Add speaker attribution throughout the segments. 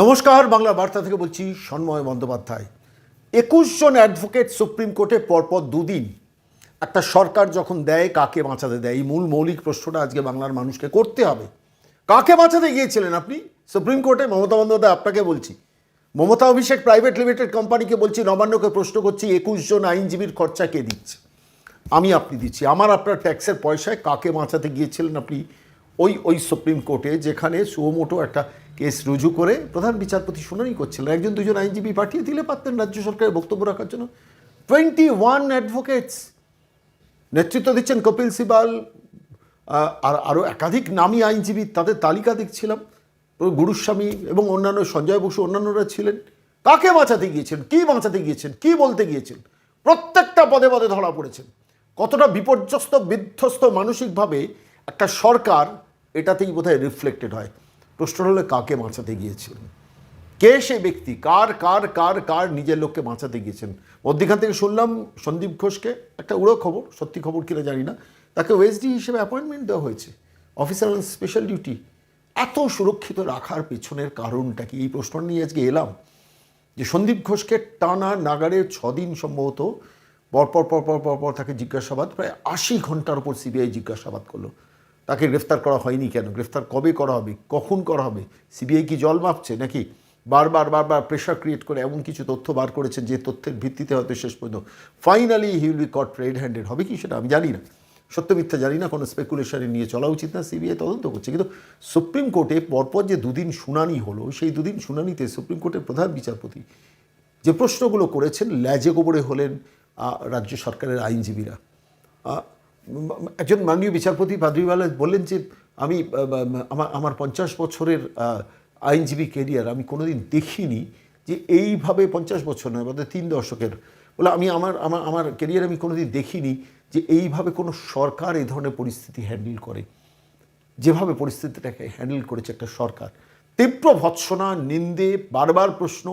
Speaker 1: নমস্কার, বাংলা বার্তা থেকে বলছি সন্ময় বন্দ্যোপাধ্যায়। একুশ জন অ্যাডভোকেট সুপ্রিম কোর্টে পরপর দুদিন একটা সরকার যখন দেয়, কাকে বাঁচাতে দেয়? এই মূল মৌলিক প্রশ্নটা আজকে বাংলার মানুষকে করতে হবে। কাকে বাঁচাতে গিয়েছিলেন আপনি? সুপ্রিম কোর্টে মমতা বন্দ্যোপাধ্যায় আপনাকে বলছি। মমতা অভিষেক প্রাইভেট লিমিটেড কোম্পানিকে বলছি, নবান্নকে প্রশ্ন করছি, একুশ জন আইনজীবীর খরচা কে দিচ্ছে? আমি আপনি দিচ্ছি। আমার আপনার ট্যাক্সের পয়সায় কাকে বাঁচাতে গিয়েছিলেন আপনি? ওই ওই সুপ্রিম কোর্টে, যেখানে সুমোটো একটা কেস রুজু করে প্রধান বিচারপতি শুনানি করছিলেন একজন দুজন আইনজীবী পাঠিয়ে দিলে পারতেন রাজ্য সরকারের বক্তব্য রাখার জন্য। টোয়েন্টি ওয়ান অ্যাডভোকেটস নেতৃত্ব দিচ্ছেন কপিল সিবাল আর আরও একাধিক নামী আইনজীবী, তাদের তালিকা দেখছিলাম। গুরুস্বামী এবং অন্যান্য সঞ্জয় বসু অন্যান্যরা ছিলেন। কাকে বাঁচাতে গিয়েছেন? কি বাঁচাতে গিয়েছেন? কি বলতে গিয়েছেন? প্রত্যেকটা পদে পদে ধরা পড়েছেন। কতটা বিপর্যস্ত, বিধ্বস্ত, মানসিকভাবে একটা সরকার এটাতেই বোধহয় রিফ্লেক্টেড হয়। প্রশ্ন হলে কাকে বাঁচাতে গিয়েছিলেন? কে সে ব্যক্তি? কার কার কার কার নিজের লোককে বাঁচাতে গিয়েছেন? মধ্যখান থেকে শুনলাম সন্দীপ ঘোষকে একটা উড়ো খবর, সত্যি খবর কিনা জানি না। তাকে ওয়েসডি হিসেবে অ্যাপয়েন্টমেন্ট দেওয়া হয়েছে। অফিসার অন স্পেশাল ডিউটি এত সুরক্ষিত রাখার পেছনের কারণটা কি? এই প্রশ্ন নিয়ে আজকে এলাম যে সন্দীপ ঘোষকে টানা নাগারে ছদিন সম্ভবত পরপর পরপর পরপর তাকে জিজ্ঞাসাবাদ, প্রায় আশি ঘণ্টার উপর সিবিআই জিজ্ঞাসাবাদ করল। তাকে গ্রেফতার করা হয়নি কেন? গ্রেফতার কবে করা হবে? কখন করা হবে? সিবিআই কি জল মাপছে নাকি বারবার বারবার প্রেশার ক্রিয়েট করে এমন কিছু তথ্য বার করেছেন যে তথ্যের ভিত্তিতে হয়তো শেষ পর্যন্ত finally he will be caught red handed হবে কি সেটা আমি জানি না। সত্য মিথ্যা জানি না, কোনো স্পেকুলেশনে নিয়ে চলা উচিত না, সিবিআই তদন্ত করছে। কিন্তু সুপ্রিম কোর্টে পরপর যে দুদিন শুনানি হলো, সেই দুদিন শুনানিতে সুপ্রিম কোর্টের প্রধান বিচারপতি যে প্রশ্নগুলো করেছেন, ল্যাজে গোবরে হলেন রাজ্য সরকারের আইনজীবীরা। একজন মাননীয় বিচারপতি পাদ্রিওয়ালা বললেন যে আমি আমার আমার পঞ্চাশ বছরের আইনজীবী কেরিয়ার আমি কোনোদিন দেখিনি যে এইভাবে পঞ্চাশ বছর নয়, আমাদের তিন দশকের। বলে আমি আমার আমার আমার কেরিয়ার আমি কোনোদিন দেখিনি যে এইভাবে কোনো সরকার এই ধরনের পরিস্থিতি হ্যান্ডেল করে। যেভাবে পরিস্থিতিটাকে হ্যান্ডেল করেছে একটা সরকার। তীব্র ভৎসনা, নিন্দে, বারবার প্রশ্ন।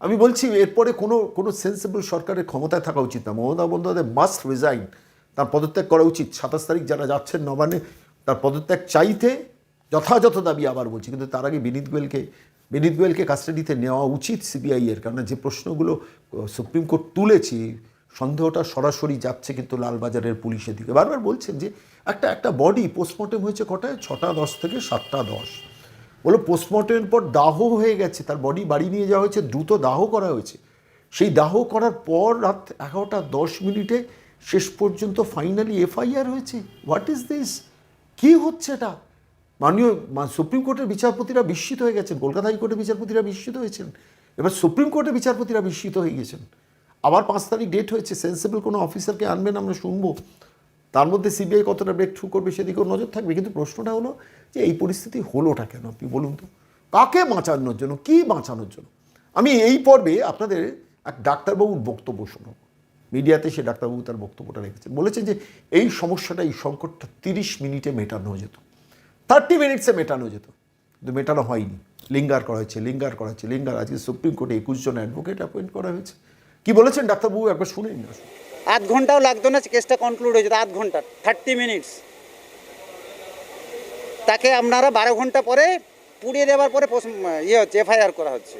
Speaker 1: আমি বলছি এরপরে কোনো কোনো সেন্সিবল সরকারের ক্ষমতায় থাকা উচিত না। মমতা বন্দ্যোপাধ্যায় মাস্ট রিজাইন তার পদত্যাগ করা উচিত। সাতাশ তারিখ যারা যাচ্ছেন নবান্নে, তার পদত্যাগ চাইতে যথাযথ দাবি আবার বলছি, কিন্তু তার আগে বিনীত গোয়েলকে বিনীত গোয়েলকে কাস্টাডিতে নেওয়া উচিত সিবিআইয়ের কারণ যে প্রশ্নগুলো সুপ্রিম কোর্ট তুলেছে, সন্দেহটা সরাসরি যাচ্ছে কিন্তু লালবাজারের পুলিশের দিকে। বারবার বলছেন যে একটা একটা বডি পোস্টমর্টেম হয়েছে কটায়? ছটা দশ থেকে সাতটা দশ। বলো পোস্টমর্টেমের পর দাহ হয়ে গেছে, তার বডি বাড়ি নিয়ে যাওয়া হয়েছে, দ্রুত দাহ করা হয়েছে। সেই দাহ করার পর রাত এগারোটা দশ মিনিটে শেষ পর্যন্ত ফাইনালি এফআইআর হয়েছে? হোয়াট ইজ দিস কী হচ্ছে এটা? মাননীয় সুপ্রিম কোর্টের বিচারপতিরা বিস্মিত হয়ে গেছেন, কলকাতা হাইকোর্টের বিচারপতিরা বিস্মিত হয়েছেন। এবার সুপ্রিম কোর্টের বিচারপতিরা বিস্মিত হয়ে গেছেন। আবার পাঁচ তারিখ ডেট হয়েছে সেন্সেবল কোনো অফিসারকে আনবেন আমরা শুনব। তার মধ্যে সিবিআই কতটা ব্রেক থ্রু করবে সেদিকেও নজর থাকবে, কিন্তু প্রশ্নটা হলো যে এই পরিস্থিতি হলোটা কেন, আপনি বলুন তো। কাকে বাঁচানোর জন্য, কি বাঁচানোর জন্য? আমি এই পর্বে আপনাদের এক ডাক্তারবাবুর বক্তব্য শোনাব। মিডিয়াতে সে ডাক্তারবাবু তার বক্তব্যটা রেখেছেন। বলেছেন যে এই সমস্যাটা, এই সংকটটা তিরিশ মিনিটে মেটানো যেত। থার্টি মিনিটসে মেটানো যেত। কিন্তু মেটানো হয়নি। লিঙ্গার করা হয়েছে, লিঙ্গার করা হয়েছে, লিঙ্গার আজকে সুপ্রিম কোর্টে একুশ জন অ্যাডভোকেট অ্যাপয়েন্ট করা হয়েছে। কি বলেছেন ডাক্তারবাবু? একবার শুনে আসুন।
Speaker 2: আধ ঘন্টাও লাগতো না, কেসটা কনক্লুড হয়ে যেত আধ ঘণ্টা, থার্টি মিনিটস। তাকে আপনারা বারো ঘণ্টা পরে পুড়িয়ে দেওয়ার পরে ইয়ে হচ্ছে, এফআইআর করা হচ্ছে।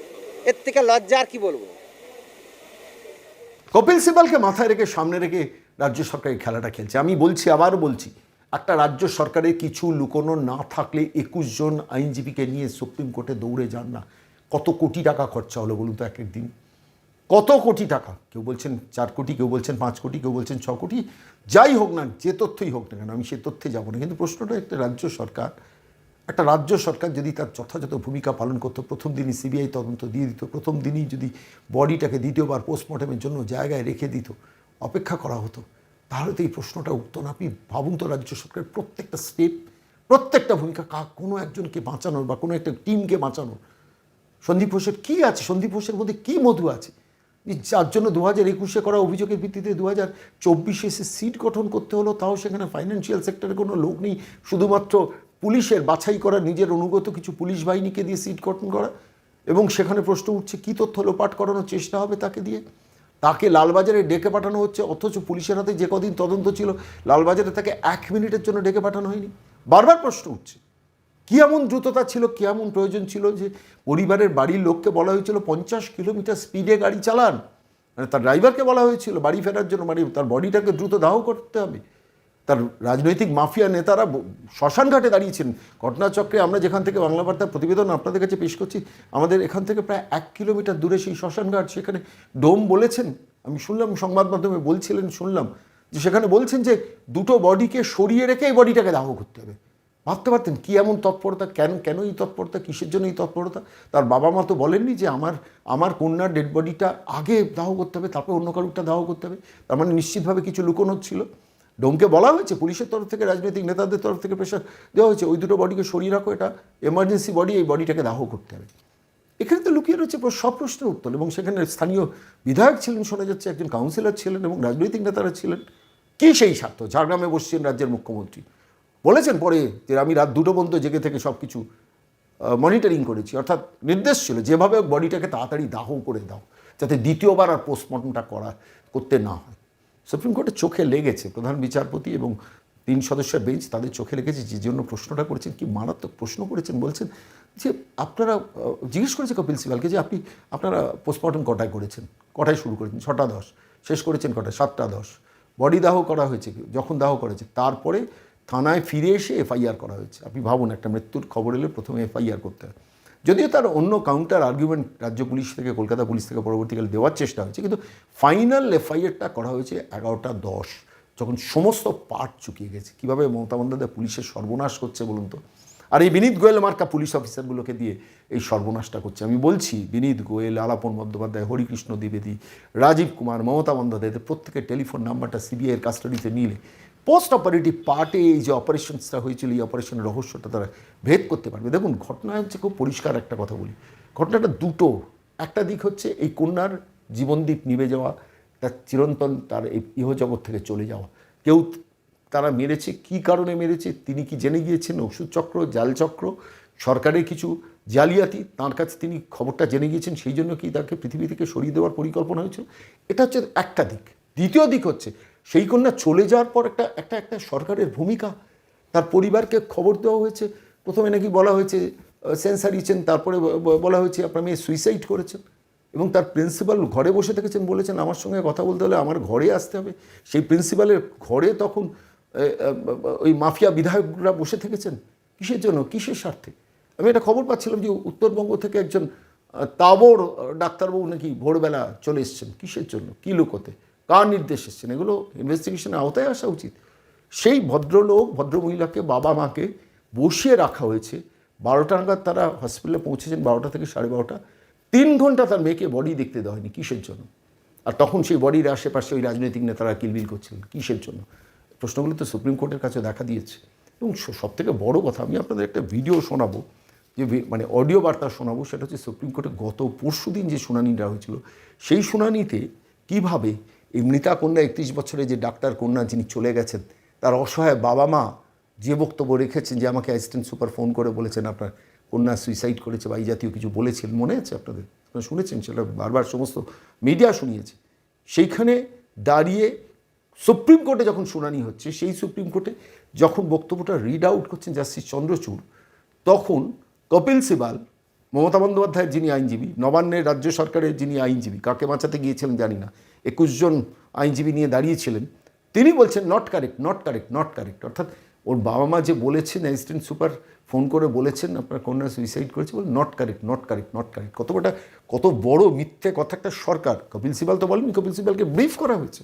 Speaker 2: এর থেকে লজ্জা আর কি বলব?
Speaker 1: কপিল সিবালকে মাথায় রেখে, সামনে রেখে রাজ্য সরকার এই খেলাটা খেলছে। আমি বলছি আবার বলছি, একটা রাজ্য সরকারের কিছু লুকোনো না থাকলে একুশ জন আইনজীবীকে নিয়ে সুপ্রিম কোর্টে দৌড়ে যান না। কত কোটি টাকা খরচা হলো বলুন তো এক একদিন কত কোটি টাকা? কেউ বলছেন চার কোটি, কেউ বলছেন পাঁচ কোটি, কেউ বলছেন ছ কোটি। যাই হোক না, যে তথ্যই হোক না কেন, আমি সে তথ্যে যাব না। কিন্তু প্রশ্নটা একটা রাজ্য সরকার একটা রাজ্য সরকার যদি তার যথাযথ ভূমিকা পালন করতো, প্রথম দিনই সিবিআই তদন্ত দিয়ে দিত, প্রথম দিনই যদি বডিটাকে দ্বিতীয়বার পোস্টমর্টমের জন্য জায়গায় রেখে দিত, অপেক্ষা করা হতো, তাহলে তো এই প্রশ্নটা উঠতো না। আপনি ভাবুন তো রাজ্য সরকারের প্রত্যেকটা স্টেপ প্রত্যেকটা ভূমিকা, কা, কোনো একজনকে বাঁচানোর বা কোনো একটা টিমকে বাঁচানোর। সন্দীপ ঘোষের কী আছে? সন্দীপ ঘোষের মধ্যে কী মধু আছে? যার জন্য দু হাজার একুশে করা অভিযোগের ভিত্তিতে দু হাজার চব্বিশে এসে সিট গঠন করতে হলো, তাও সেখানে ফাইন্যান্সিয়াল সেক্টরে কোনো লোক নেই। শুধুমাত্র পুলিশের বাছাই করা, নিজের অনুগত কিছু পুলিশ বাহিনীকে দিয়ে সিট গঠন করা এবং সেখানে প্রশ্ন উঠছে, কী তথ্য লোপাট করানোর চেষ্টা হবে তাকে দিয়ে? তাকে লালবাজারে ডেকে পাঠানো হচ্ছে, অথচ পুলিশের হাতে যে কদিন তদন্ত ছিল, লালবাজারে তাকে এক মিনিটের জন্য ডেকে পাঠানো হয়নি। বারবার প্রশ্ন উঠছে, কি এমন দ্রুততা ছিল, কি এমন প্রয়োজন ছিল যে পরিবারের বাড়ির লোককে বলা হয়েছিল, পঞ্চাশ কিলোমিটার স্পিডে গাড়ি চালান। মানে তার ড্রাইভারকে বলা হয়েছিল, বাড়ি ফেরার জন্য মানে তার বডিটাকে দ্রুত দাহ করতে হবে। তার রাজনৈতিক মাফিয়া নেতারা ব- শ্মশান ঘাটে দাঁড়িয়েছেন ঘটনাচক্রে আমরা যেখান থেকে বাংলা বার্তার প্রতিবেদন আপনাদের কাছে পেশ করছি, আমাদের এখান থেকে প্রায় এক কিলোমিটার দূরে সেই শ্মশান ঘাট সেখানে ডোম বলেছেন। আমি শুনলাম, সংবাদ মাধ্যমে বলছিলেন, শুনলাম যে সেখানে বলছেন যে দুটো বডিকে সরিয়ে রেখে এই বডিটাকে দাহ করতে হবে। ভাবতে পারতেন কী এমন তৎপরতা, কেন কেন এই তৎপরতা, কিসের জন্য এই তৎপরতা? তার বাবা মা তো বলেননি যে আমার আমার কন্যার ডেড বডিটা আগে দাহ করতে হবে, তারপর অন্য কারুরটা দাহ করতে হবে। তার মানে নিশ্চিতভাবে কিছু লুকোনো ছিল। ডোমকে বলা হয়েছে, পুলিশের তরফ থেকে, রাজনৈতিক নেতাদের তরফ থেকে প্রেশার দেওয়া হয়েছে, ওই দুটো বডিকে সরিয়ে রাখো, এটা এমার্জেন্সি বডি এই বডিটাকে দাহ করতে হবে। এখানে তো লুকিয়ে রয়েছে সব প্রশ্নের উত্তর এবং সেখানে স্থানীয় বিধায়ক ছিলেন, শোনা যাচ্ছে, একজন কাউন্সিলর ছিলেন এবং রাজনৈতিক নেতারা ছিলেন। কি সেই স্বার্থ? ঝাড়গ্রামে বসছেন রাজ্যের মুখ্যমন্ত্রী। বলেছেন পরে যে আমি রাত দুটো পর্যন্ত জেগে থেকে সব কিছু মনিটরিং করেছি। অর্থাৎ নির্দেশ ছিল, যেভাবে বডিটাকে তাড়াতাড়ি দাহ করে দাও, যাতে দ্বিতীয়বার আর পোস্টমর্টমটা করা, করতে না হয়। সুপ্রিম কোর্টের চোখে লেগেছে। প্রধান বিচারপতি এবং তিন সদস্যের বেঞ্চ তাদের চোখে লেগেছে যে জন্য প্রশ্নটা করেছেন, কি মারাত্মক প্রশ্ন করেছেন বলছেন যে, আপনারা জিজ্ঞেস করেছে কপিল সিবালকে যে, আপনি, আপনারা পোস্টমর্টম কটায় করেছেন? কটায় শুরু করেছেন? ছটা দশ। শেষ করেছেন কটায়? সাতটা দশ। বডি দাহ করা হয়েছে যখন দাহ করেছে? তারপরে থানায় ফিরে এসে এফআইআর করা হয়েছে। আপনি ভাবুন, একটা মৃত্যুর খবর এলে প্রথমে এফআইআর করতে হয়। যদিও তার অন্য কাউন্টার আর্গুমেন্ট রাজ্য পুলিশ থেকে, কলকাতা পুলিশ থেকে পরবর্তীকালে দেওয়ার চেষ্টা হয়েছে, কিন্তু ফাইনাল এফআইআরটা করা হয়েছে এগারোটা দশ, যখন সমস্ত পার্ট চুকিয়ে গেছে। কীভাবে মমতা বন্দ্যোপাধ্যায় পুলিশের সর্বনাশ করছে বলুন তো? আর এই বিনীত গোয়েল মার্কা পুলিশ অফিসারগুলোকে দিয়ে এই সর্বনাশটা করছে। আমি বলছি, বিনীত গোয়েল, আলাপন বন্দ্যোপাধ্যায়, হরিকৃষ্ণ দ্বিবেদী, রাজীব কুমার, মমতা বন্দ্যোপাধ্যায় প্রত্যেকের টেলিফোন নাম্বারটা সিবিআইয়ের কাস্টাডিতে নিলে পোস্ট অপারেটিভ পার্টে এই যে অপারেশনসটা হয়েছিল, এই অপারেশনের রহস্যটা তারা ভেদ করতে পারবে। দেখুন, ঘটনা হচ্ছে খুব পরিষ্কার একটা কথা বলি। ঘটনাটা দুটো। একটা দিক হচ্ছে এই কন্যার জীবনদ্বীপ নিভে যাওয়া, তার চিরন্তন তার এই ইহজগৎ থেকে চলে যাওয়া। কেউ তারা মেরেছে, কি কারণে মেরেছে, তিনি কি জেনে গিয়েছেন? ওষুধ চক্র, জাল চক্র, সরকারের কিছু জালিয়াতি, তার কাছে তিনি খবরটা জেনে গিয়েছেন, সেই জন্য কি তাকে পৃথিবী থেকে সরিয়ে দেওয়ার পরিকল্পনা হয়েছিল? এটা হচ্ছে একটা দিক। দ্বিতীয় দিক হচ্ছে সেই কন্যা চলে যাওয়ার পর একটা একটা একটা সরকারের ভূমিকা। তার পরিবারকে খবর দেওয়া হয়েছে। প্রথমে নাকি বলা হয়েছে সেন্সার দিয়েছেন তারপরে বলা হয়েছে, আপনার মেয়ে সুইসাইড করেছেন। এবং তার প্রিন্সিপাল ঘরে বসে থেকেছেন, বলেছেন, আমার সঙ্গে কথা বলতে হলে আমার ঘরে আসতে হবে। সেই প্রিন্সিপালের ঘরে তখন ওই মাফিয়া বিধায়করা বসে থেকেছেন। কিসের জন্য? কিসের স্বার্থে? আমি একটা খবর পাচ্ছিলাম যে উত্তরবঙ্গ থেকে একজন তাবড় ডাক্তারবাবু নাকি ভোরবেলা চলে এসছেন। কিসের জন্য? কী লোকতে কার নির্দেশ এসছেন? এগুলো ইনভেস্টিগেশনের আওতায় আসা উচিত। সেই ভদ্রলোক, ভদ্রমহিলাকে বাবা মাকে বসিয়ে রাখা হয়েছে। বারোটা নাগাদ তারা হসপিটালে পৌঁছেছেন, বারোটা থেকে সাড়ে বারোটা। তিন ঘণ্টা তার মেয়েকে বডি দেখতে দেওয়া হয়নি, কিসের জন্য? আর তখন সেই বডির আশেপাশে ওই রাজনৈতিক নেতারা কিলবিল করছিলেন, কিসের জন্য? প্রশ্নগুলো তো সুপ্রিম কোর্টের কাছে দেখা দিয়েছে। এবং সব থেকে বড় কথা, আমি আপনাদের একটা ভিডিও শোনাবো, যে মানে অডিও বার্তা শোনাবো, সেটা হচ্ছে সুপ্রিম কোর্টে গত পরশু দিন যে শুনানিটা হয়েছিল, সেই শুনানিতে কীভাবে এই মৃতা কন্যা একত্রিশ বছরে যে ডাক্তার কন্যা যিনি চলে গেছেন, তার অসহায় বাবা মা যে বক্তব্য রেখেছেন যে আমাকে অ্যাসিস্ট্যান্ট সুপার ফোন করে বলেছেন আপনার কন্যা সুইসাইড করেছে বা এই জাতীয় কিছু বলেছেন, মনে আছে আপনাদের? আপনারা শুনেছেন সেটা? বারবার সমস্ত মিডিয়া শুনিয়েছে। সেইখানে দাঁড়িয়ে সুপ্রিম কোর্টে যখন শুনানি হচ্ছে, সেই সুপ্রিম কোর্টে যখন বক্তব্যটা রিড আউট করছেন জাস্টিস চন্দ্রচূড়, তখন কপিল সিবাল, মমতা বন্দ্যোপাধ্যায়ের যিনি আইনজীবী, নবান্নের রাজ্য সরকারের যিনি আইনজীবী, কাকে বাঁচাতে গিয়েছিলেন জানি না একুশ জন আইনজীবী নিয়ে দাঁড়িয়েছিলেন, তিনি বলছেন not correct not correct not correct অর্থাৎ ওর বাবা মা যে বলেছেন, অ্যাসিস্ট্যান্ট সুপার ফোন করে বলেছেন, আপনার কন্যা সুইসাইড করেছে বলে not correct not correct not correct কত বড় কত বড় মিথ্যে কথা একটা সরকার, কপিল সিবাল তো বলেনি কপিল সিবালকে ব্রিফ করা হয়েছে,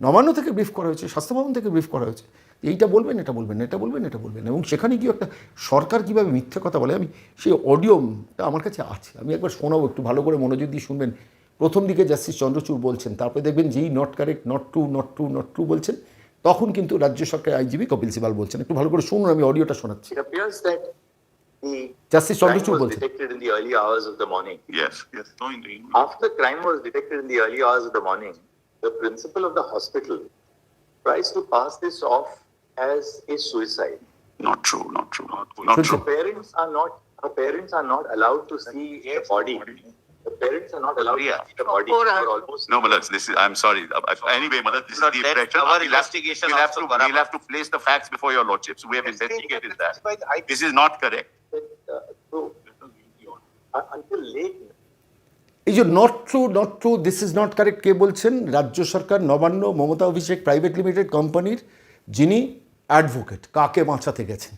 Speaker 1: নবান্ন থেকে ব্রিফ করা হয়েছে স্বাস্থ্য ভবন থেকে ব্রিফ করা হয়েছে, এইটা বলবেন, এটা বলবেন এটা বলবেন এটা বলবেন, এবং সেখানে গিয়ে একটা সরকার কীভাবে মিথ্যে কথা বলে, আমি সেই অডিওটা আমার কাছে আছে, আমি একবার শোনাবো, একটু ভালো করে মনোযোগ দিয়ে শুনবেন প্রথম দিকে জাস্টিস চন্দ্রচূড় বলছেন তারপরে দেখবেন যেই not correct not true not true not true বলছেন তখন কিন্তু রাজ্য সরকারের আইনজীবী কপিল সিবাল বলছেন একটু ভালো করে শুনুন আমি অডিওটা শোনাচ্ছি
Speaker 3: It appears that the
Speaker 1: justice
Speaker 3: crime
Speaker 1: Chandrachud
Speaker 3: was
Speaker 1: বলছেন
Speaker 3: detected in the early hours of the morning.
Speaker 4: Yes, yes. No, in the
Speaker 3: After the crime was detected in the early hours of the morning, the principal of the hospital tries to pass this off as a suicide.
Speaker 4: not true, not true, not, not
Speaker 1: Should-
Speaker 3: The
Speaker 4: true.
Speaker 3: parents are not, her parents are not allowed to see the body. Parents are not allowed to see the body for almost.
Speaker 4: No, Malak, this is, I'm sorry. Uh, uh, Anyway, Malak, this is the impression.
Speaker 5: our
Speaker 4: We'll have-
Speaker 5: investigation
Speaker 4: We'll have to, we'll have to place the facts before your lordships. We have investigated that. This is not correct.
Speaker 3: uh, until late
Speaker 1: এই যে not true not true this is not correct কে বলছেন রাজ্য সরকার Nabanna Mamata Abhishek private limited কোম্পানির যিনি advocate কাকে বাঁচাতে গেছেন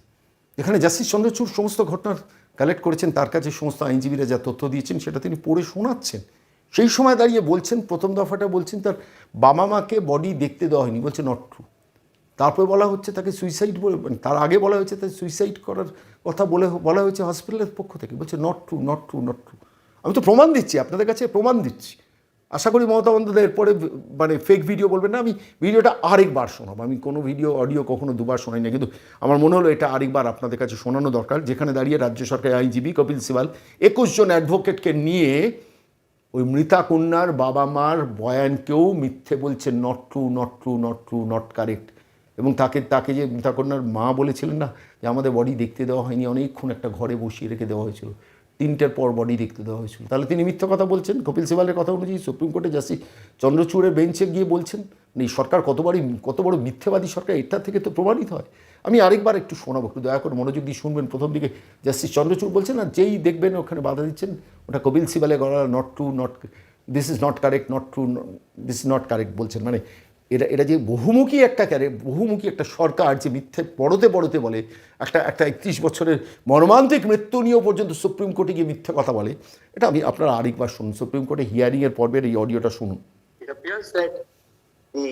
Speaker 1: এখানে জাস্টিস চন্দ্রচূড় সমস্ত ঘটনার কালেক্ট করেছেন, তার কাছে সমস্ত আইনজীবীরা যা তথ্য দিয়েছেন সেটা তিনি পড়ে শোনাচ্ছেন। সেই সময় দাঁড়িয়ে বলছেন, প্রথম দফাটা বলছেন তার বাবা মাকে বডি দেখতে দেওয়া হয়নি, বলছে নট ট্রু তারপরে বলা হচ্ছে তাকে সুইসাইড বলে মানে তার আগে বলা হয়েছে তাকে সুইসাইড করার কথা বলে, বলা হয়েছে হসপিটালের পক্ষ থেকে। বলছে not true not true not true আমি তো প্রমাণ দিচ্ছি, আপনাদের কাছে প্রমাণ দিচ্ছি। আশা করি মমতা বন্দ্যোপাধ্যায় এরপরে মানে ফেক ভিডিও বলবেন না, আমি ভিডিওটা আরেকবার শোনাবো। আমি কোনো ভিডিও অডিও কখনো দুবার শোনাই না কিন্তু আমার মনে হলো এটা আরেকবার আপনাদের কাছে শোনানো দরকার। যেখানে দাঁড়িয়ে রাজ্য সরকারের আইনজীবী কপিল সিবাল একুশ জন অ্যাডভোকেটকে নিয়ে ওই মৃতা কন্যার বাবা মার বয়ানকেও মিথ্যে বলছে not true not true not true not correct এবং তাকে তাকে যে মৃতা কন্যার মা বলেছিলেন না, যে আমাদের বডি দেখতে দেওয়া হয়নি, অনেকক্ষণ একটা ঘরে বসিয়ে রেখে দেওয়া হয়েছিল। তিনটের পর বডি দেখতে দেওয়া হয়েছিল। তাহলে তিনি মিথ্যা কথা বলছেন? কপিল সিবালের কথা অনুযায়ী সুপ্রিম কোর্টে জাস্টিস চন্দ্রচূড়ের বেঞ্চে গিয়ে বলছেন, এই সরকার কতবারই কত বড় মিথ্যেবাদী সরকার এটা থেকে তো প্রমাণিত হয়। আমি আরেকবার একটু শোনাবো, একটু দয়া করে মনোযোগ দিয়ে শুনবেন প্রথম দিকে। জাস্টিস চন্দ্রচূড় বলছেন, আর যেই দেখবেন ওখানে বাধা দিচ্ছেন, ওটা কপিল সিবালে গড়া not true not this is not correct not true this is not correct বলছেন। মানে এটা এটা যে বহুমুখী একটা ক্যারে বহুমুখী একটা সরকার যে মিথ্যে পড়তে পড়তে বলে একটা একটা একত্রিশ বছরের মর্মান্তিক মৃত্যু নিয়েও পর্যন্ত সুপ্রিম কোর্টে গিয়ে মিথ্যে কথা বলে এটা আমি আপনারা আরেকবার শুনুন সুপ্রিম কোর্টে হিয়ারিংয়ের পর্বের এই অডিওটা শুনুন
Speaker 3: It appears that the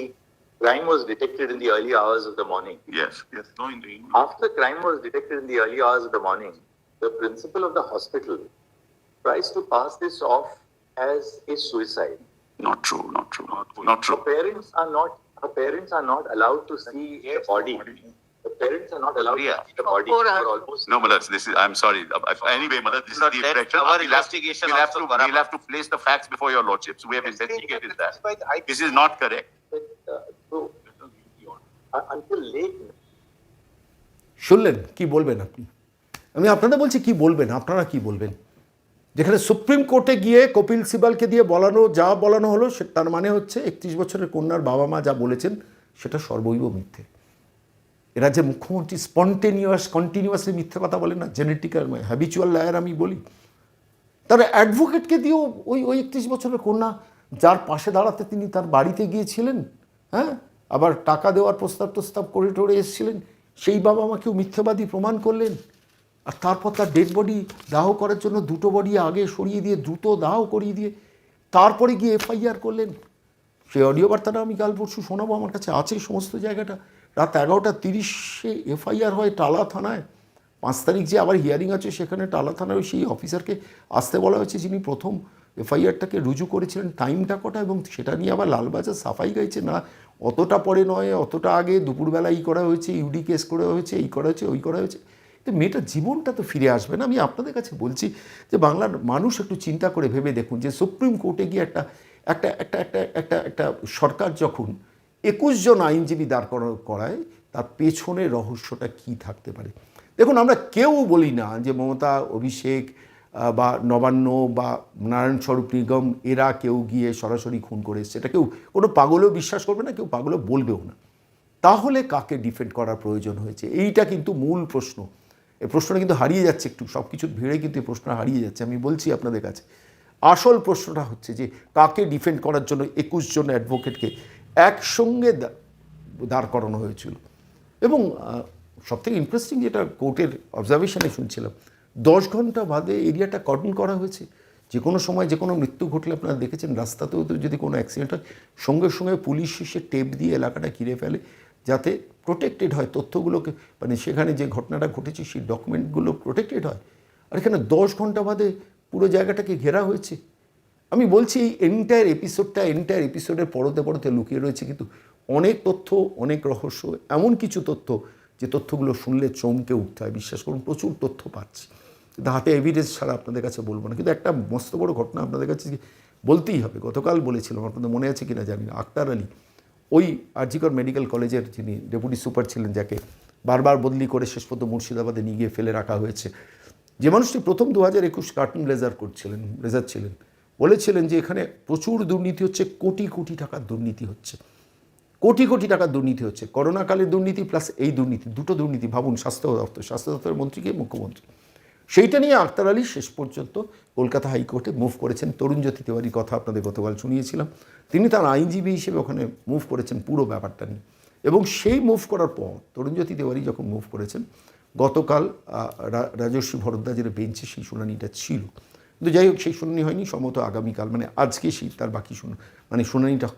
Speaker 3: crime was detected in the early hours of the morning.
Speaker 4: Yes, yes. No, in the
Speaker 3: After the crime was detected in the early hours of the morning, the principal of the hospital tries to pass this off as a suicide.
Speaker 4: Not true, not true, not
Speaker 3: Her
Speaker 4: true.
Speaker 3: parents are not. Her parents are not allowed to see the body. The parents are not allowed to see the body for almost.
Speaker 4: No, Mother, this is, I'm sorry. Uh, Anyway, Mother, this is the
Speaker 5: that's
Speaker 4: impression.
Speaker 5: our
Speaker 4: We'll have-
Speaker 5: investigation
Speaker 4: We'll have
Speaker 5: also,
Speaker 4: to,
Speaker 5: Gaurav.
Speaker 4: we'll have to place the facts before your lordships. We have investigated that. This is not correct.
Speaker 3: But, uh, so, uh, until late
Speaker 1: শুনলেন কি বলবেন আপনি আমি আপনাদের বলছি কি বলবেন আপনারা কি বলবেন যেখানে সুপ্রিম কোর্টে গিয়ে কপিল সিবালকে দিয়ে বলানো, যা বলানো হলো, সে তার মানে হচ্ছে একত্রিশ বছরের কন্যার বাবা মা যা বলেছেন, সেটা সর্বৈব মিথ্যে। এরা যে মুখ্যমন্ত্রী স্পন্টেনিয়াস, কন্টিনিউয়াসলি মিথ্যে কথা বলে না, জেনেটিক্যাল হ্যাবিচুয়াল লায়ার আমি বলি। তারা অ্যাডভোকেটকে দিয়েও ওই ওই একত্রিশ বছরের কন্যা, যার পাশে দাঁড়াতে তিনি তার বাড়িতে গিয়েছিলেন হ্যাঁ? আবার টাকা দেওয়ার প্রস্তাব প্রস্তাব করে টরে এসেছিলেন, সেই বাবা মাকেও মিথ্যাবাদী প্রমাণ করলেন। আর তারপর তার ডেড বডি দাহ করার জন্য দুটো বডি আগে সরিয়ে দিয়ে, দ্রুত দাহ করিয়ে দিয়ে, তারপরে গিয়ে এফআইআর করলেন। সেই অডিও বার্তাটা আমি কাল পরশু শোনাবো, আমার কাছে আছে সমস্ত জায়গাটা। রাত এগারোটা তিরিশে এফআইআর হয় টালা থানায়। পাঁচ তারিখ যে আবার হিয়ারিং আছে সেখানে টালা ওই সেই অফিসারকে আসতে বলা হয়েছে, যিনি প্রথম এফআইআরটাকে রুজু করেছিলেন টাইমটা কটা এবং সেটা নিয়ে আবার লালবাজার সাফাই গাইছে। না, অতটা পরে নয়, অতটা আগে দুপুরবেলা এই করা হয়েছে ইউডি কেস করা হয়েছে, এই করা হয়েছে, ওই করা হয়েছে। তো মেয়েটার জীবনটা তো ফিরে আসবে না। আমি আপনাদের কাছে বলছি যে বাংলার মানুষ একটু চিন্তা করে ভেবে দেখুন যে সুপ্রিম কোর্টে গিয়ে একটা একটা একটা একটা একটা একটা সরকার যখন একুশ জন আইনজীবী দাঁড় করা- করায়, তার পেছনে রহস্যটা কি থাকতে পারে? দেখুন, আমরা কেউ বলি না যে মমতা, অভিষেক বা নবান্ন বা নারায়ণ স্বরূপ নিগম, এরা কেউ গিয়ে সরাসরি খুন করে এটা কেউ, কোনো পাগলেও বিশ্বাস করবে না, কেউ পাগলেও বলবেও না। তাহলে কাকে ডিফেন্ড করার প্রয়োজন হয়েছে? এইটা কিন্তু মূল প্রশ্ন। এই প্রশ্নটা কিন্তু হারিয়ে যাচ্ছে একটু সব কিছুর ভিড়ে কিন্তু এই প্রশ্নটা হারিয়ে যাচ্ছে, আমি বলছি আপনাদের কাছে। আসল প্রশ্নটা হচ্ছে যে, কাকে ডিফেন্ড করার জন্য একুশ জন অ্যাডভোকেটকে একসঙ্গে দাঁড় করানো হয়েছিল? এবং সবথেকে ইন্টারেস্টিং যেটা কোর্টের অবজারভেশনে শুনছিলাম, দশ ঘণ্টা বাদে এরিয়াটা কর্ডন করা হয়েছে। যে কোনো সময় যে কোনো মৃত্যু ঘটলে আপনারা দেখেছেন, রাস্তাতেও তো যদি কোনো অ্যাক্সিডেন্ট হয়, সঙ্গে সঙ্গে পুলিশ এসে টেপ দিয়ে এলাকাটা ঘিরে ফেলে। যাতে প্রোটেক্টেড হয় তথ্যগুলোকে। মানে সেখানে যে ঘটনাটা ঘটেছে সেই ডকুমেন্টগুলো প্রোটেক্টেড হয়। আর এখানে দশ ঘণ্টা বাদে পুরো জায়গাটাকে ঘেরা হয়েছে। আমি বলছি এই এন্টায়ার এপিসোডটা এন্টায়ার এপিসোডের পরতে পরতে লুকিয়ে রয়েছে কিন্তু অনেক তথ্য, অনেক রহস্য, এমন কিছু তথ্য যে তথ্যগুলো শুনলে চমকে উঠতে হয়। বিশ্বাস করুন, প্রচুর তথ্য পাচ্ছি। কিন্তু হাতে এভিডেন্স ছাড়া আপনাদের কাছে বলব না। কিন্তু একটা মস্ত বড় ঘটনা আপনাদের কাছে বলতেই হবে। গতকাল বলেছিলাম, আপনাদের মনে আছে কিনা জানি না। আক্তার আলী ওই আরজিকর মেডিকেল কলেজের যিনি ডেপুটি সুপার ছিলেন, যাকে বারবার বদলি করে শেষ পর্যন্ত মুর্শিদাবাদে নিয়ে গিয়ে ফেলে রাখা হয়েছে। যে মানুষটি প্রথম দু হাজার একুশ কার্টুন রেজার করছিলেন রেজার ছিলেন, বলেছিলেন যে এখানে প্রচুর দুর্নীতি হচ্ছে, কোটি কোটি টাকার দুর্নীতি হচ্ছে। কোটি কোটি টাকার দুর্নীতি হচ্ছে করোনাকালের দুর্নীতি প্লাস এই দুর্নীতি, দুটো দুর্নীতি, ভাবুন, স্বাস্থ্য দপ্তর, স্বাস্থ্য দপ্তরের মন্ত্রীকে মুখ্যমন্ত্রী। সেইটা নিয়ে আক্তার আলী শেষ পর্যন্ত কলকাতা হাইকোর্টে মুভ করেছেন। তরুণজ্যোতি তিওয়ারির কথা আপনাদের গতকাল শুনিয়েছিলাম। তিনি তার আইনজীবী হিসেবে ওখানে মুভ করেছেন পুরো ব্যাপারটা নিয়ে। এবং সেই মুভ করার পর তরুণজ্যোতি তিওয়ারি যখন মুভ করেছেন, গতকাল রাজস্বী ভরদ্বাজের বেঞ্চে সেই শুনানিটা ছিল। কিন্তু যাই হোক, সেই শুনানি হয়নি, সম্ভবত আগামীকাল মানে আজকে সেই তার বাকি শুন মানে শুনানিটা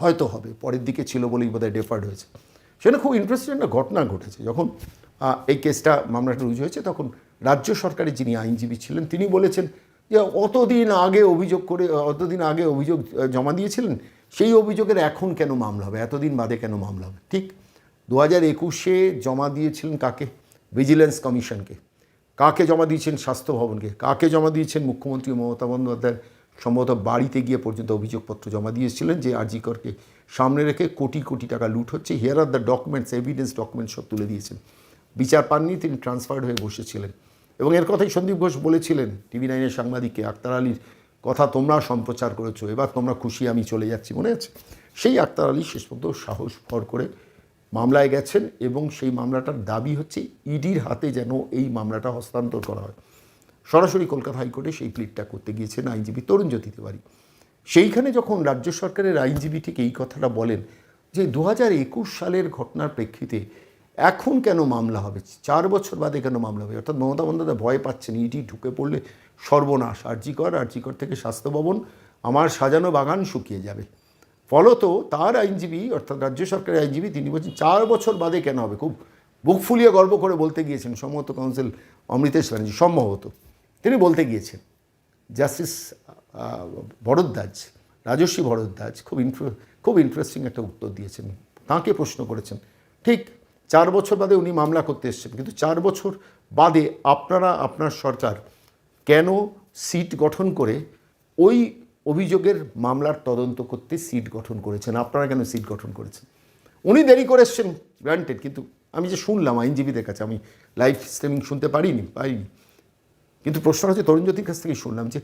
Speaker 1: হয়তো হবে, পরের দিকে ছিল বলেই বোধহয় ডেফার্ড হয়েছে। সেটা খুব ইন্টারেস্টিং একটা ঘটনা ঘটেছে। যখন এই কেসটা মামলাটা রুজু হয়েছে, তখন রাজ্য সরকারের যিনি আইনজীবী ছিলেন, তিনি বলেছেন যে অতদিন আগে অভিযোগ করে, অতদিন আগে অভিযোগ জমা দিয়েছিলেন, সেই অভিযোগের এখন কেন মামলা হবে? এতদিন বাদে কেন মামলা হবে? ঠিক দু হাজার একুশে জমা দিয়েছিলেন কাকে? ভিজিলেন্স কমিশনকে কাকে জমা দিয়েছেন স্বাস্থ্য ভবনকে? কাকে জমা দিয়েছেন মুখ্যমন্ত্রী মমতা বন্দ্যোপাধ্যায়ের সম্ভবত বাড়িতে গিয়ে পর্যন্ত অভিযোগপত্র জমা দিয়েছিলেন যে আরজিকরকে সামনে রেখে কোটি কোটি টাকা লুট হচ্ছে। Here are the documents evidence documents সব তুলে দিয়েছেন। বিচার পাননি, তিনি ট্রান্সফার্ড হয়ে বসেছিলেন। এবং এর কথাই সন্দীপ ঘোষ বলেছিলেন টিভি নাইনের সাংবাদিককে, আক্তার আলীর কথা তোমরা সম্প্রচার করেছ, এবার তোমরা খুশি আমি চলে যাচ্ছি, মনে আছে? সেই আক্তার আলী শেষ পর্যন্ত সাহস ভর করে মামলায় গেছেন এবং সেই মামলাটার দাবি হচ্ছে ইডির হাতে যেন এই মামলাটা হস্তান্তর করা হয়। সরাসরি কলকাতা হাইকোর্টে সেই প্লিটটা করতে গিয়েছেন আইনজীবী তরুণজ্যোতি তিওয়ারি। সেইখানে যখন রাজ্য সরকারের আইনজীবী ঠিক এই কথাটা বলেন যে দু হাজার একুশ সালের ঘটনার প্রেক্ষিতে এখন কেন মামলা হবে? চার বছর বাদে কেন মামলা হবে? অর্থাৎ মমতা বন্দ্যোপাধ্যায় ভয় পাচ্ছেন, ইডি ঢুকে পড়লে সর্বনাশ। আরজিকর আরজিকর থেকে স্বাস্থ্য ভবন, আমার সাজানো বাগান শুকিয়ে যাবে। ফলত তার আইনজীবী, অর্থাৎ রাজ্য সরকারের আইনজীবী, তিনি বলছেন চার বছর বাদে কেন হবে? খুব বুক ফুলিয়ে গর্ব করে বলতে গিয়েছেন সম্ভবত কাউন্সিল অমৃতেশ ব্যানার্জি, সম্ভবত। তিনি বলতে গিয়েছেন, জাস্টিস ভরদ্বাজ, রাজস্বী ভরদ্বাজ খুব ইন্টার খুব ইন্টারেস্টিং একটা উত্তর দিয়েছেন। তাঁকে প্রশ্ন করেছেন, ঠিক চার বছর বাদে উনি মামলা করতে এসেছেন। কিন্তু চার বছর বাদে আপনারা, আপনার সরকার কেন সিট গঠন করে ওই অভিযোগের মামলার তদন্ত করতে সিট গঠন করেছেন? আপনারা কেন সিট গঠন করেছেন? উনি দেরি করে এসছেন গ্রান্টেড কিন্তু আমি যে শুনলাম, আইনজীবীদের কাছে, আমি লাইভ স্ট্রিমিং শুনতে পারিনি পারিনি কিন্তু প্রশ্ন হচ্ছে, তরুণজ্যোতির কাছ থেকে শুনলাম যে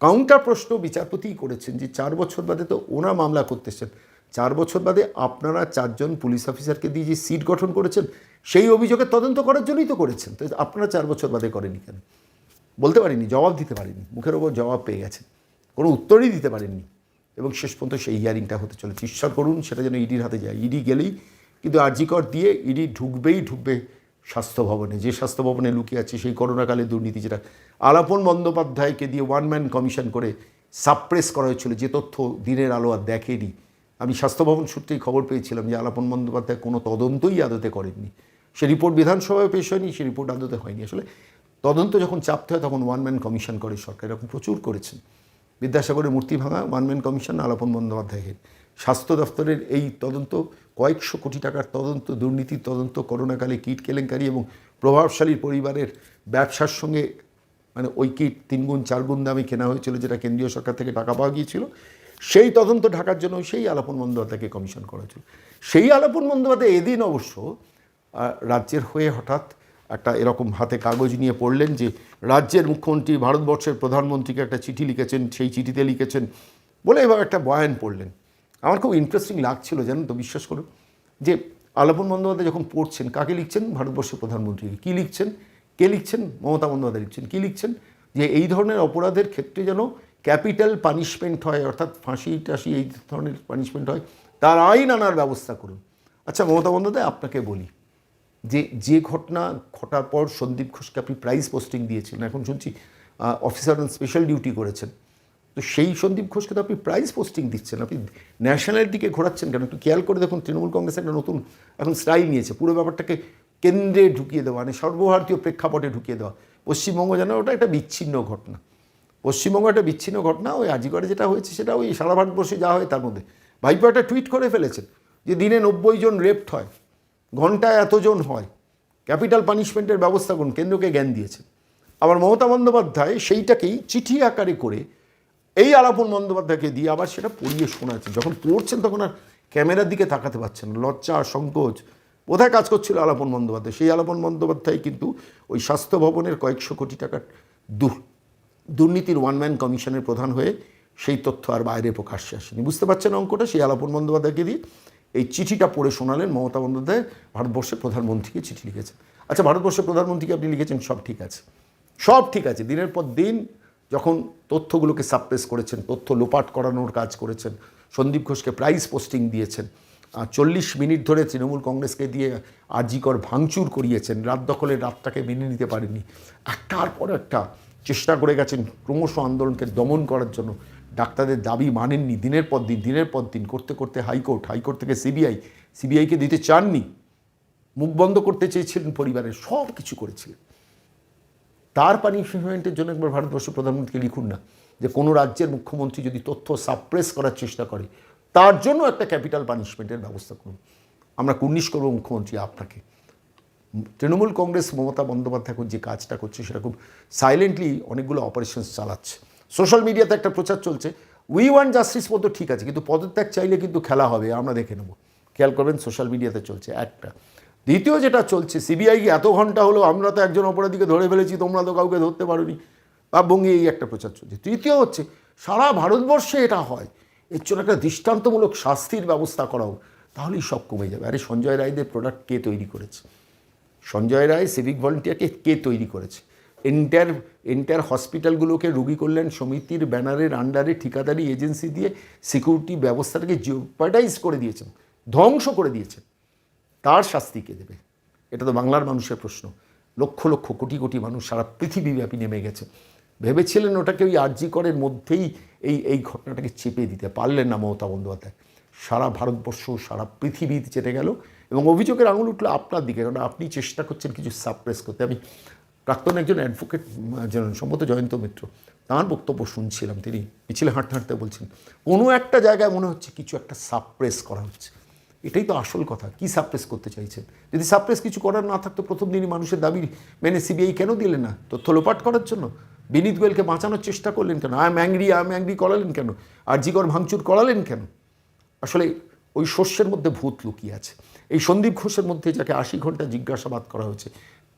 Speaker 1: কাউন্টার প্রশ্ন বিচারপতিই করেছেন যে চার বছর বাদে তো ওনা মামলা করতে এসছেন। চার বছর বাদে আপনারা চারজন পুলিশ অফিসারকে দিয়ে যে সিট গঠন করেছেন, সেই অভিযোগের তদন্ত করার জন্যই তো করেছেন। তো আপনারা চার বছর বাদে করেনি কেন? বলতে পারিনি, জবাব দিতে পারিনি। মুখের ওপর জবাব পেয়ে গেছেন। কোনো উত্তরই দিতে পারেননি। এবং শেষ পর্যন্ত সেই হিয়ারিংটা হতে চলেছে। ঈশ্বর করুন, সেটা যেন ইডির হাতে যায়। ইডি গেলেই কিন্তু আরজিকর দিয়ে ইডি ঢুকবেই ঢুকবে স্বাস্থ্য ভবনে। যে স্বাস্থ্য ভবনে লুকিয়ে আছে সেই করোনাকালে দুর্নীতি যেটা। আলাপন বন্দ্যোপাধ্যায়কে দিয়ে ওয়ান ম্যান কমিশন করে সাপ্রেস করা হয়েছিল। যে তথ্য দিনের আলো আর দেখেনি। আমি স্বাস্থ্য ভবন সূত্রেই খবর পেয়েছিলাম যে আলাপন বন্দ্যোপাধ্যায় কোনো তদন্তই আদতে করেননি। সে রিপোর্ট বিধানসভায় পেশ হয়নি, সে রিপোর্ট আদতে হয়নি। আসলে তদন্ত যখন চাপতে হয়, তখন ওয়ান ম্যান কমিশন করে সরকার। এরকম প্রচুর করেছেন। বিদ্যাসাগরের মূর্তি ভাঙা ওয়ান ম্যান কমিশন, আলাপন বন্দ্যোপাধ্যায়ের। স্বাস্থ্য দফতরের এই তদন্ত, কয়েকশো কোটি টাকার তদন্ত, দুর্নীতির তদন্ত, করোনাকালে কিট কেলেঙ্কারি এবং প্রভাবশালীর পরিবারের ব্যবসার সঙ্গে মানে ওই কিট তিনগুণ, চারগুণ দামে কেনা হয়েছিল, যেটা কেন্দ্রীয় সরকার থেকে টাকা পাওয়া গিয়েছিল। সেই তদন্ত ঢাকার জন্য সেই আলাপন বন্দ্যোপাধ্যায়কে কমিশন করা হয়েছিল। সেই আলাপন বন্দ্যোপাধ্যায় এদিন অবশ্য রাজ্যের হয়ে হঠাৎ একটা এরকম হাতে কাগজ নিয়ে পড়লেন যে রাজ্যের মুখ্যমন্ত্রী, ভারতবর্ষের প্রধানমন্ত্রীকে একটা চিঠি লিখেছেন, সেই চিঠিতে লিখেছেন বলে এবার একটা বয়ান পড়লেন। আমার খুব ইন্টারেস্টিং লাগছিল, জানেন তো, বিশ্বাস করুন। যে আলাপন বন্দ্যোপাধ্যায় যখন পড়ছেন, কাকে লিখছেন? ভারতবর্ষের প্রধানমন্ত্রীকে। কী লিখছেন? কে লিখছেন? মমতা বন্দ্যোপাধ্যায় লিখছেন। কী লিখছেন? যে এই ধরনের অপরাধের ক্ষেত্রে যেন ক্যাপিটাল পানিশমেন্ট হয়, অর্থাৎ ফাঁসি টাসি এই ধরনের পানিশমেন্ট হয়, তার আইন আনার ব্যবস্থা করুন। আচ্ছা মমতা বন্দ্যোপাধ্যায়, আপনাকে বলি, যে যে ঘটনা ঘটার পর সন্দীপ ঘোষকে আপনি প্রাইজ পোস্টিং দিয়েছেন, এখন শুনছি অফিসার অন স্পেশাল ডিউটি করেছেন। তো সেই সন্দীপ ঘোষকে তো আপনি প্রাইজ পোস্টিং দিচ্ছেন, আপনি ন্যাশনালের ন্যাশনালিটিকে ঘোরাচ্ছেন কেন? একটু খেয়াল করে দেখুন, তৃণমূল কংগ্রেস একটা নতুন এখন স্টাইল নিয়েছে, পুরো ব্যাপারটাকে কেন্দ্রে ঢুকিয়ে দেওয়া মানে সর্বভারতীয় প্রেক্ষাপটে ঢুকিয়ে দেওয়া। পশ্চিমবঙ্গ যেন ওটা একটা বিচ্ছিন্ন ঘটনা। পশ্চিমবঙ্গ একটা বিচ্ছিন্ন ঘটনা, ওই আজিগড়ে যেটা হয়েছে সেটা ওই সারা ভারতবর্ষে যা হয় তার মধ্যে। ভাইপো একটা টুইট করে ফেলেছেন যে দিনে নব্বই জন রেপ্ট হয়, ঘন্টায় এতজন হয়। ক্যাপিটাল পানিশমেন্টের ব্যবস্থা করুন, কেন্দ্রকে জ্ঞান দিয়েছেন আবার মমতা বন্দ্যোপাধ্যায় সেইটাকেই চিঠি আকারে করে এই আলাপন বন্দ্যোপাধ্যায়কে দিয়ে আবার সেটা পড়িয়ে শোনাচ্ছেন। যখন পড়ছেন তখন আর ক্যামেরার দিকে তাকাতে পারছেন লজ্জা, সংকোচ, কোথায় কাজ করছিল আলাপন বন্দ্যোপাধ্যায়? সেই আলাপন বন্দ্যোপাধ্যায় কিন্তু ওই স্বাস্থ্য ভবনের কয়েকশো কোটি টাকার দু- দুর্নীতির ওয়ান ম্যান কমিশনের প্রধান হয়ে সেই তথ্য আর বাইরে প্রকাশ্যে আসেনি। বুঝতে পারছেন অঙ্কটা? সেই আলাপন বন্দ্যোপাধ্যায়কে দিয়ে এই চিঠিটা পড়ে শোনালেন মমতা বন্দ্যোপাধ্যায়, ভারতবর্ষের প্রধানমন্ত্রীকে চিঠি লিখেছেন। আচ্ছা ভারতবর্ষের প্রধানমন্ত্রীকে আপনি লিখেছেন, সব ঠিক আছে। সব ঠিক আছে। দিনের পর দিন যখন তথ্যগুলোকে সাপ্রেস করেছেন, তথ্য লোপাট করানোর কাজ করেছেন, সন্দীপ ঘোষকে প্রাইজ পোস্টিং দিয়েছেন চল্লিশ মিনিট ধরে তৃণমূল কংগ্রেসকে দিয়ে আরজিকর ভাঙচুর করিয়েছেন, রাত দখলের রাতটাকে মেনে নিতে পারেননি। একটার পর একটা চেষ্টা করে গেছেন ক্রমশ আন্দোলনকে দমন করার জন্য। ডাক্তারদের দাবি মানেননি। দিনের পর দিন, দিনের পর দিন করতে করতে হাইকোর্ট হাইকোর্ট থেকে সিবিআই সিবিআইকে দিতে চাননি। মুখ বন্ধ করতে চেয়েছিলেন পরিবারের, সব কিছু করেছিলেন। তার পানিশমেন্টের জন্য একবার ভারতবর্ষ প্রধানমন্ত্রীকে লিখুন না, যে কোনো রাজ্যের মুখ্যমন্ত্রী যদি তথ্য সাপ্রেস করার চেষ্টা করে, তার জন্য একটা ক্যাপিটাল পানিশমেন্টের ব্যবস্থা করুন। আমরা কুর্নিশ করব মুখ্যমন্ত্রী আপনাকে। তৃণমূল কংগ্রেস, মমতা বন্দ্যোপাধ্যায় এখন যে কাজটা করছে সেটা খুব সাইলেন্টলি অনেকগুলো অপারেশনস চালাচ্ছে। সোশ্যাল মিডিয়াতে একটা প্রচার চলছে। উই ওয়ান জাস্টিস মতো ঠিক আছে, কিন্তু পদত্যাগ চাইলে কিন্তু খেলা হবে, আমরা দেখে নেব। খেয়াল করবেন সোশ্যাল মিডিয়াতে চলছে একটা। দ্বিতীয় যেটা চলছে সিবিআই এত ঘণ্টা হলো, আমরা তো একজন অপরাধীকে ধরে ফেলেছি, তোমরা তো কাউকে ধরতে পারোনি। ভাবভঙ্গি এই একটা প্রচার চলছে। তৃতীয় হচ্ছে, সারা ভারতবর্ষে এটা হয়। এর জন্য একটা দৃষ্টান্তমূলক শাস্তির ব্যবস্থা করা হোক, তাহলেই সব কমে যাবে। আরে সঞ্জয় রায়দের প্রোডাক্ট কে তৈরি করেছে? সঞ্জয় রায় সিভিক ভলেন্টিয়ারকে কে তৈরি করেছে? এন্টার এন্টার হসপিটালগুলোকে রুগী কল্যাণ সমিতির ব্যানারের আন্ডারে ঠিকাদারি এজেন্সি দিয়ে সিকিউরিটি ব্যবস্থাটাকে জিওপার্টাইজ করে দিয়েছেন, ধ্বংস করে দিয়েছেন। তার শাস্তি কে দেবে? এটা তো বাংলার মানুষের প্রশ্ন। লক্ষ লক্ষ কোটি কোটি মানুষ সারা পৃথিবীব্যাপী নেমে গেছে। ভেবেছিলেন ওটাকে ওই আরজি করের মধ্যেই এই এই ঘটনাটাকে চেপে দিতে পারলেন না মমতা বন্দ্যোপাধ্যায়। সারা ভারতবর্ষ, সারা পৃথিবী চেটে গেল এবং অভিযোগের আঙুল উঠল আপনার দিকে। কারণ আপনি চেষ্টা করছেন কিছু সাপ্রেস করতে। আমি প্রাক্তন একজন অ্যাডভোকেট সম্ভবত জয়ন্ত মিত্র, তাঁর বক্তব্য শুনছিলাম। তিনি মিছিলে হাঁটতে হাঁটতে বলছেন, কোনো একটা জায়গায় মনে হচ্ছে কিছু একটা সাপ্রেস করা হচ্ছে। এটাই তো আসল কথা। কি সাপ্রেস করতে চাইছেন? যদি সাপ্রেস কিছু করার না থাকতো প্রথম দিনই মানুষের দাবি মেনে সিবিআই কেন দিলেন না? তথ্য লোপাট করার জন্য? বিনীত গোয়েলকে বাঁচানোর চেষ্টা করলেন কেন? আম অ্যাংরি আম অ্যাংরি করালেন কেন? আর জিগর ভাঙচুর করালেন কেন? আসলে ওই শস্যের মধ্যে ভূত লুকিয়ে আছে। এই সন্দীপ ঘোষের মধ্যে যাকে আশি ঘণ্টা জিজ্ঞাসাবাদ করা হয়েছে,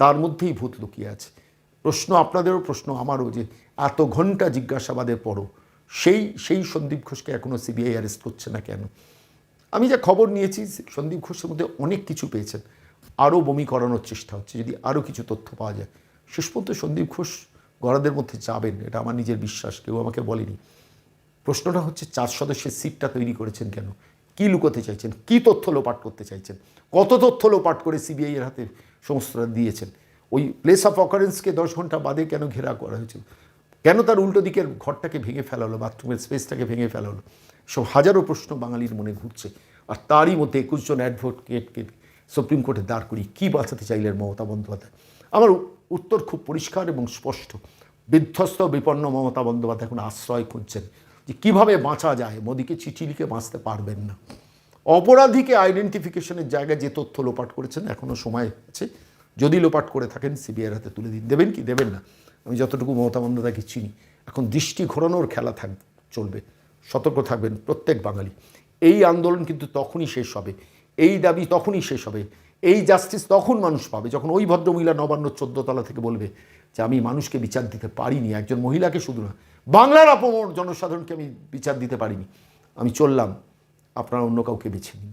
Speaker 1: তার মধ্যেই ভূত লুকিয়ে আছে। প্রশ্ন আপনাদেরও, প্রশ্ন আমারও যে এত ঘণ্টা জিজ্ঞাসাবাদের পরও সেই সেই সন্দীপ ঘোষকে এখনও সিবিআই অ্যারেস্ট করছে না কেন? আমি যা খবর নিয়েছি, সন্দীপ ঘোষের মধ্যে অনেক কিছু পেয়েছেন। আরও বমি করানোর চেষ্টা হচ্ছে, যদি আরও কিছু তথ্য পাওয়া যায়। শেষ পর্যন্ত সন্দীপ ঘোষ গড়াদের মধ্যে যাবেন, এটা আমার নিজের বিশ্বাস, কেউ আমাকে বলেনি। প্রশ্নটা হচ্ছে চার সদস্যের সিটটা তৈরি করেছেন কেন? কি লুকোতে চাইছেন? কি তথ্য লোপাট করতে চাইছেন? কত তথ্য লোপাট করে সিবিআই এর হাতে সমস্তটা দিয়েছেন? ওই প্লেস অফ অকারেন্সকে দশ ঘণ্টা বাদে কেন ঘেরা করা হয়েছিল? কেন তার উল্টো দিকের ঘরটাকে ভেঙে ফেলা হলো বাথরুমের স্পেসটাকে ভেঙে ফেলা হলো সব হাজারো প্রশ্ন বাঙালির মনে ঘুরছে। আর তারই মধ্যে একুশ জন অ্যাডভোকেটকে সুপ্রিম কোর্টে দাঁড় করি কী বাঁচাতে চাইলেন মমতা বন্দ্যোপাধ্যায়? আমার উত্তর খুব পরিষ্কার এবং স্পষ্ট। বিধ্বস্ত, বিপন্ন মমতা বন্দ্যোপাধ্যায় এখন আশ্রয় খুঁজছেন। যে কীভাবে বাঁচা যায়, মোদিকে চিঠি লিখে বাঁচতে পারবেন না। অপরাধীকে আইডেন্টিফিকেশনের জায়গায় যে তথ্য লোপাট করেছেন এখনও সময় আছে। যদি লোপাট করে থাকেন, সিবিআইয়ের হাতে তুলে দিন। দেবেন কি? দেবেন না। আমি যতটুকু মমতা বন্দ্যোপাধ্যায়কে চিনি, এখন দৃষ্টি ঘোরানোর খেলা থাক, চলবে। সতর্ক থাকবেন প্রত্যেক বাঙালি। এই আন্দোলন কিন্তু তখনই শেষ হবে। এই দাবি তখনই শেষ হবে এই জাস্টিস তখন মানুষ পাবে যখন ওই ভদ্রমহিলা নবান্ন চোদ্দতলা থেকে বলবে যে আমি মানুষকে বিচার দিতে পারিনি, একজন মহিলাকে শুধু না, বাংলার অপমর জনসাধারণকে আমি বিচার দিতে পারিনি। আমি চললাম, আপনারা অন্য কাউকে বেছে নিন।